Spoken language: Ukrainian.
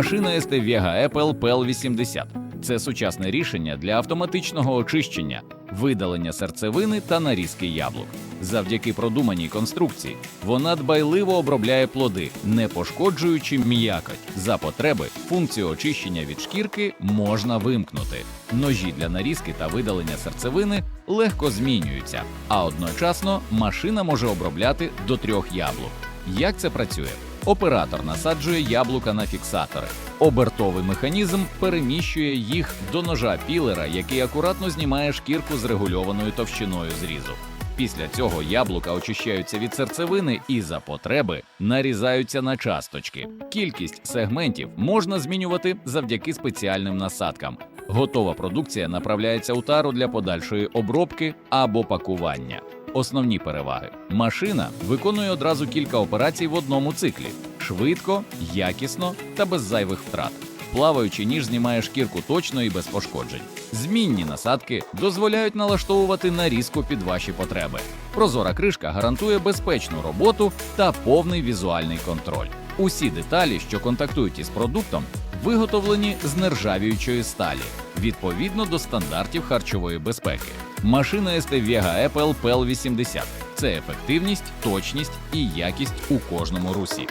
Машина ST Vega Apple PL 80 це сучасне рішення для автоматичного очищення, видалення серцевини та нарізки яблук. Завдяки продуманій конструкції вона дбайливо обробляє плоди, не пошкоджуючи м'якоть. За потреби функцію очищення від шкірки можна вимкнути. Ножі для нарізки та видалення серцевини легко змінюються, а одночасно машина може обробляти до трьох яблук. Як це працює? Оператор насаджує яблука на фіксатори. Обертовий механізм переміщує їх до ножа пілера, який акуратно знімає шкірку з регульованою товщиною зрізу. Після цього яблука очищаються від серцевини і за потреби нарізаються на часточки. Кількість сегментів можна змінювати завдяки спеціальним насадкам. Готова продукція направляється у тару для подальшої обробки або пакування. Основні переваги: машина виконує одразу кілька операцій в одному циклі: швидко, якісно та без зайвих втрат. Плаваючий ніж знімає шкірку точно і без пошкоджень. Змінні насадки дозволяють налаштовувати нарізку під ваші потреби. Прозора кришка гарантує безпечну роботу та повний візуальний контроль. Усі деталі, що контактують із продуктом, виготовлені з нержавіючої сталі відповідно до стандартів харчової безпеки. Машина ST Vega Apple PL 80 – це ефективність, точність і якість у кожному русі.